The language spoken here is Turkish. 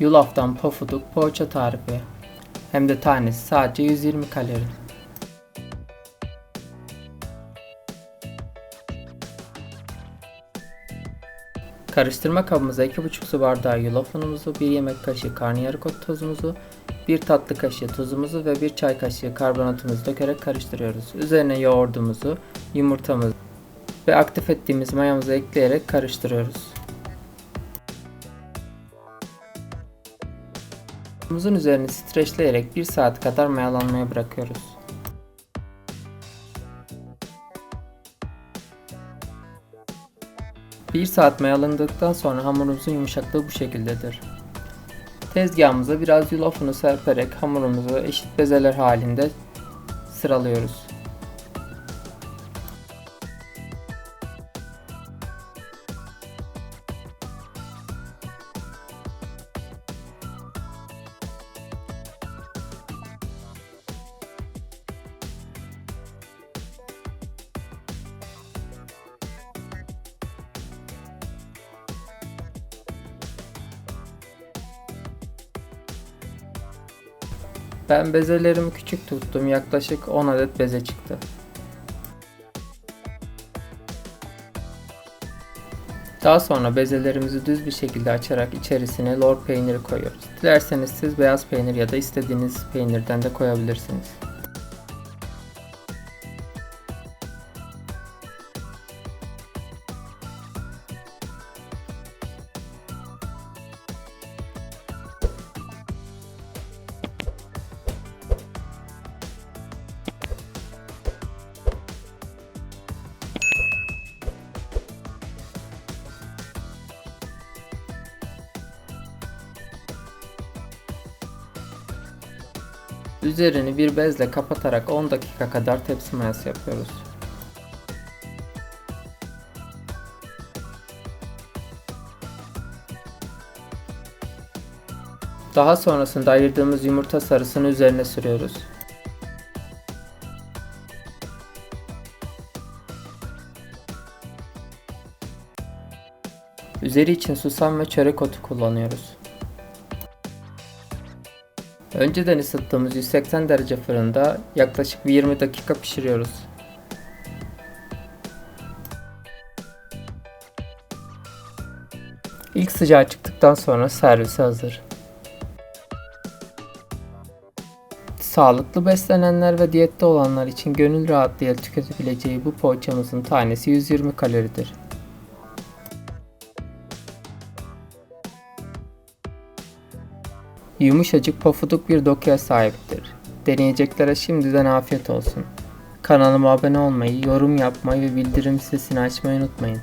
Yulaftan pofuduk poğaça tarifi. Hem de tanesi sadece 120 kalori. Karıştırma kabımıza 2,5 su bardağı yulaf unumuzu, 1 yemek kaşığı karnıyarık ot tozumuzu, 1 tatlı kaşığı tuzumuzu ve 1 çay kaşığı karbonatımızı dökerek karıştırıyoruz. Üzerine yoğurdumuzu, yumurtamızı ve aktif ettiğimiz mayamızı ekleyerek karıştırıyoruz. Unumuzun üzerini streçleyerek 1 saat kadar mayalanmaya bırakıyoruz. Bir saat mayalandıktan sonra hamurumuzun yumuşaklığı bu şekildedir. Tezgahımıza biraz yulaf unu serperek hamurumuzu eşit bezeler halinde sıralıyoruz. Ben bezelerimi küçük tuttum. Yaklaşık 10 adet beze çıktı. Daha sonra bezelerimizi düz bir şekilde açarak içerisine lor peyniri koyuyoruz. Dilerseniz siz beyaz peynir ya da istediğiniz peynirden de koyabilirsiniz. Üzerini bir bezle kapatarak 10 dakika kadar tepsi mayası yapıyoruz. Daha sonrasında ayırdığımız yumurta sarısını üzerine sürüyoruz. Üzeri için susam ve çörek otu kullanıyoruz. Önceden ısıttığımız 180 derece fırında yaklaşık bir 20 dakika pişiriyoruz. İlk sıcağı çıktıktan sonra servise hazır. Sağlıklı beslenenler ve diyette olanlar için gönül rahatlığıyla tüketebileceği bu poğaçamızın tanesi 120 kaloridir. Yumuşacık pofuduk bir dokuya sahiptir. Deneyeceklere şimdiden afiyet olsun. Kanalıma abone olmayı, yorum yapmayı ve bildirim sesini açmayı unutmayın.